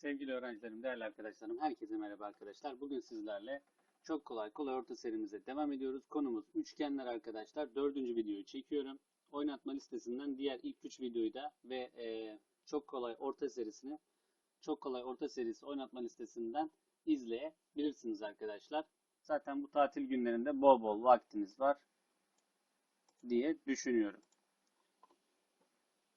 Sevgili öğrencilerim, değerli arkadaşlarım, herkese merhaba arkadaşlar. Bugün sizlerle çok kolay kolay orta serimize devam ediyoruz. Konumuz üçgenler arkadaşlar. Dördüncü videoyu çekiyorum. Oynatma listesinden diğer ilk üç videoyu da ve e, çok kolay orta serisini çok kolay orta serisi oynatma listesinden izleyebilirsiniz arkadaşlar. Zaten bu tatil günlerinde bol bol vaktiniz var diye düşünüyorum.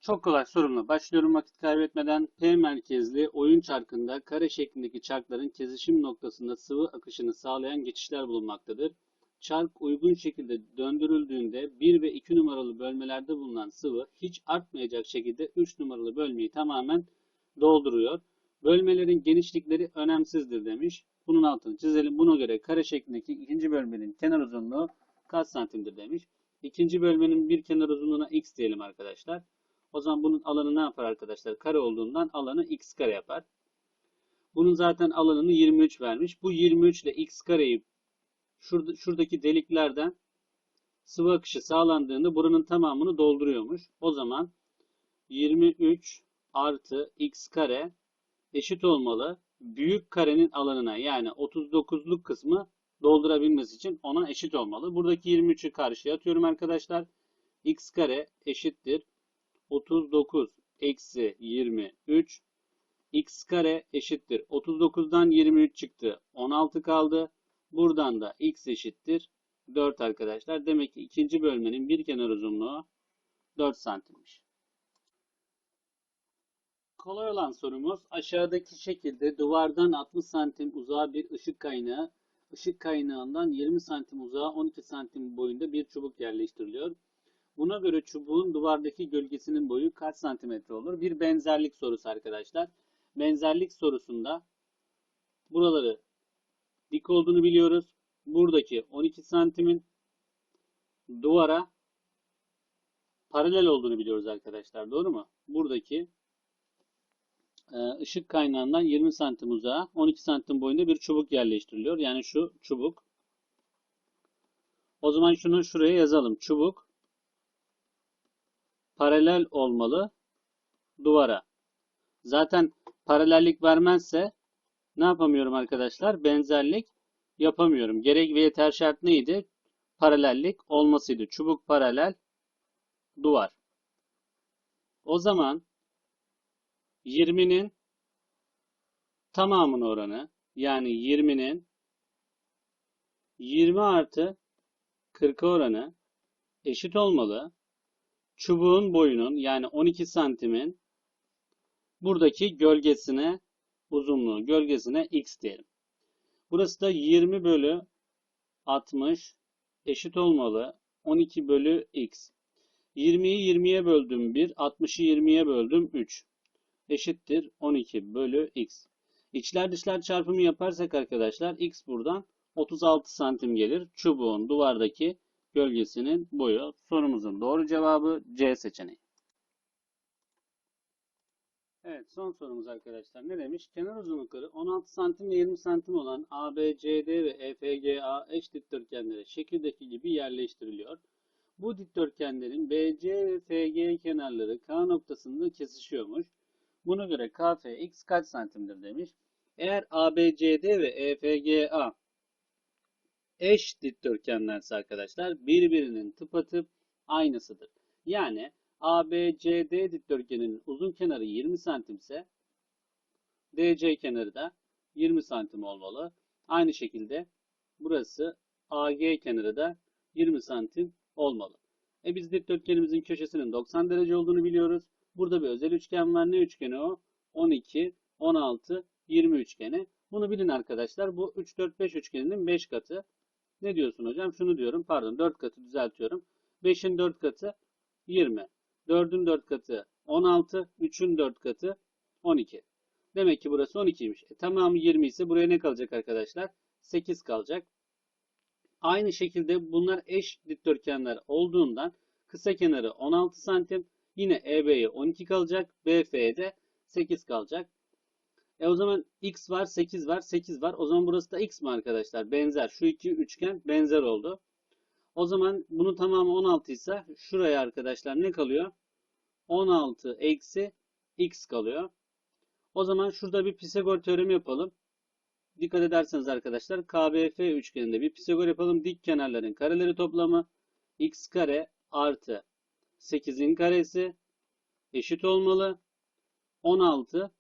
Çok kolay sorumla başlıyorum vakit kaybetmeden. P merkezli oyun çarkında kare şeklindeki çarkların kesişim noktasında sıvı akışını sağlayan geçişler bulunmaktadır. Çark uygun şekilde döndürüldüğünde 1 ve 2 numaralı bölmelerde bulunan sıvı hiç artmayacak şekilde 3 numaralı bölmeyi tamamen dolduruyor. Bölmelerin genişlikleri önemsizdir demiş. Bunun altını çizelim. Buna göre kare şeklindeki ikinci bölmenin kenar uzunluğu kaç santimdir demiş. İkinci bölmenin bir kenar uzunluğuna x diyelim arkadaşlar. O zaman bunun alanı ne yapar arkadaşlar? Kare olduğundan alanı x kare yapar. Bunun zaten alanını 23 vermiş. Bu 23 ile x kareyi şurada, şuradaki deliklerden sıvı akışı sağlandığında buranın tamamını dolduruyormuş. O zaman 23 artı x kare eşit olmalı. Büyük karenin alanına yani 39'luk kısmı doldurabilmesi için ona eşit olmalı. Buradaki 23'ü karşıya atıyorum arkadaşlar. x kare eşittir 39 eksi 23 x kare eşittir. 39'dan 23 çıktı. 16 kaldı. Buradan da x eşittir. 4 arkadaşlar. Demek ki ikinci bölmenin bir kenar uzunluğu 4 santimmiş. Kolay olan sorumuz aşağıdaki şekilde duvardan 60 santim uzağa bir ışık kaynağı, ışık kaynağından 20 santim uzağa 12 santim boyunda bir çubuk yerleştiriliyor. Buna göre çubuğun duvardaki gölgesinin boyu kaç santimetre olur? Bir benzerlik sorusu arkadaşlar. Benzerlik sorusunda buraları dik olduğunu biliyoruz. Buradaki 12 santimin duvara paralel olduğunu biliyoruz arkadaşlar. Doğru mu? Buradaki e, ışık kaynağından 20 santim uzağa 12 santim boyunda bir çubuk yerleştiriliyor. Yani şu çubuk. O zaman şunu şuraya yazalım. Çubuk paralel olmalı duvara. Zaten paralellik vermezse ne yapamıyorum arkadaşlar? Benzerlik yapamıyorum. Gerek ve yeter şart neydi? Paralellik olmasıydı. Çubuk paralel duvar. O zaman 20'nin tamamının oranı yani 20'nin 20 artı 40 oranı eşit olmalı çubuğun boyunun yani 12 santimin buradaki gölgesine uzunluğu gölgesine x diyelim. Burası da 20 bölü 60 eşit olmalı 12 bölü x. 20'yi 20'ye böldüm 1, 60'ı 20'ye böldüm 3 eşittir 12 bölü x. İçler dışlar çarpımı yaparsak arkadaşlar x buradan 36 santim gelir. Çubuğun duvardaki gölgesinin boyu. Sorumuzun doğru cevabı C seçeneği. Evet son sorumuz arkadaşlar. Ne demiş? Kenar uzunlukları 16 santim ve 20 santim olan ABCD ve EFGA eş dikdörtgenlere şekildeki gibi yerleştiriliyor. Bu dikdörtgenlerin BC ve FG kenarları K noktasında kesişiyormuş. Buna göre KFX kaç santimdir demiş. Eğer ABCD ve EFGA eş dikdörtgenlerse arkadaşlar birbirinin tıpatıp aynısıdır. Yani ABCD dikdörtgeninin uzun kenarı 20 santim ise DC kenarı da 20 santim olmalı. Aynı şekilde burası AG kenarı da 20 santim olmalı. E biz dikdörtgenimizin köşesinin 90 derece olduğunu biliyoruz. Burada bir özel üçgen var. Ne üçgeni o? 12, 16, 20 üçgeni. Bunu bilin arkadaşlar. Bu 3, 4, 5 üçgeninin 5 katı. Ne diyorsun hocam? Şunu diyorum. Pardon 4 katı düzeltiyorum. 5'in 4 katı 20. 4'ün 4 katı 16. 3'ün 4 katı 12. Demek ki burası 12'ymiş. E, tamamı 20 ise buraya ne kalacak arkadaşlar? 8 kalacak. Aynı şekilde bunlar eş dikdörtgenler olduğundan kısa kenarı 16 santim. Yine EB'ye 12 kalacak. BF'ye de 8 kalacak. E o zaman x var, 8 var, 8 var. O zaman burası da x mi arkadaşlar? Benzer. Şu iki üçgen benzer oldu. O zaman bunun tamamı 16 ise şuraya arkadaşlar ne kalıyor? 16 eksi x kalıyor. O zaman şurada bir Pisagor teoremi yapalım. Dikkat ederseniz arkadaşlar KBF üçgeninde bir Pisagor yapalım. Dik kenarların kareleri toplamı x kare artı 8'in karesi eşit olmalı. 16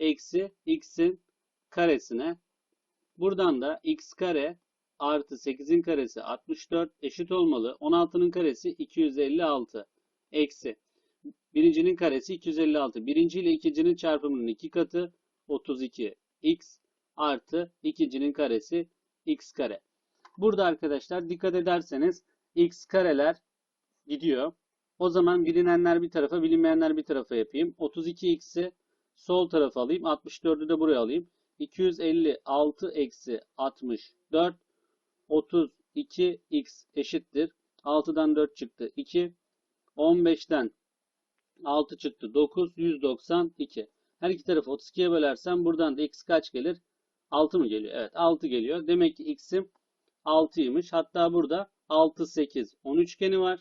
eksi x'in karesine. Buradan da x kare artı 8'in karesi 64 eşit olmalı. 16'nın karesi 256 eksi. Birincinin karesi 256. Birinci ile ikincinin çarpımının iki katı 32 x artı ikincinin karesi x kare. Burada arkadaşlar dikkat ederseniz x kareler gidiyor. O zaman bilinenler bir tarafa bilinmeyenler bir tarafa yapayım. 32x'i sol tarafa alayım. 64'ü de buraya alayım. 256 eksi 64 32x eşittir. 6'dan 4 çıktı 2. 15'ten 6 çıktı 9. 192. Her iki tarafı 32'ye bölersem buradan da x kaç gelir? 6 mı geliyor? Evet 6 geliyor. Demek ki x'im 6'ymış. Hatta burada 6, 8, 10 üçgeni var.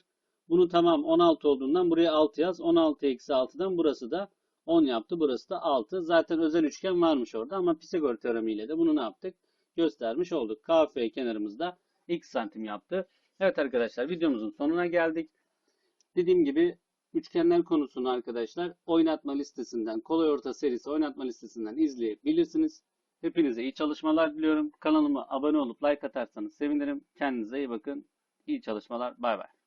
Bunu tamam 16 olduğundan buraya 6 yaz. 16 eksi 6'dan burası da 10 yaptı. Burası da 6. Zaten özel üçgen varmış orada ama Pisagor teoremiyle de bunu ne yaptık? Göstermiş olduk. KF kenarımızda x santim yaptı. Evet arkadaşlar videomuzun sonuna geldik. Dediğim gibi üçgenler konusunu arkadaşlar oynatma listesinden, kolay orta serisi oynatma listesinden izleyebilirsiniz. Hepinize iyi çalışmalar diliyorum. Kanalıma abone olup like atarsanız sevinirim. Kendinize iyi bakın. İyi çalışmalar. Bay bay.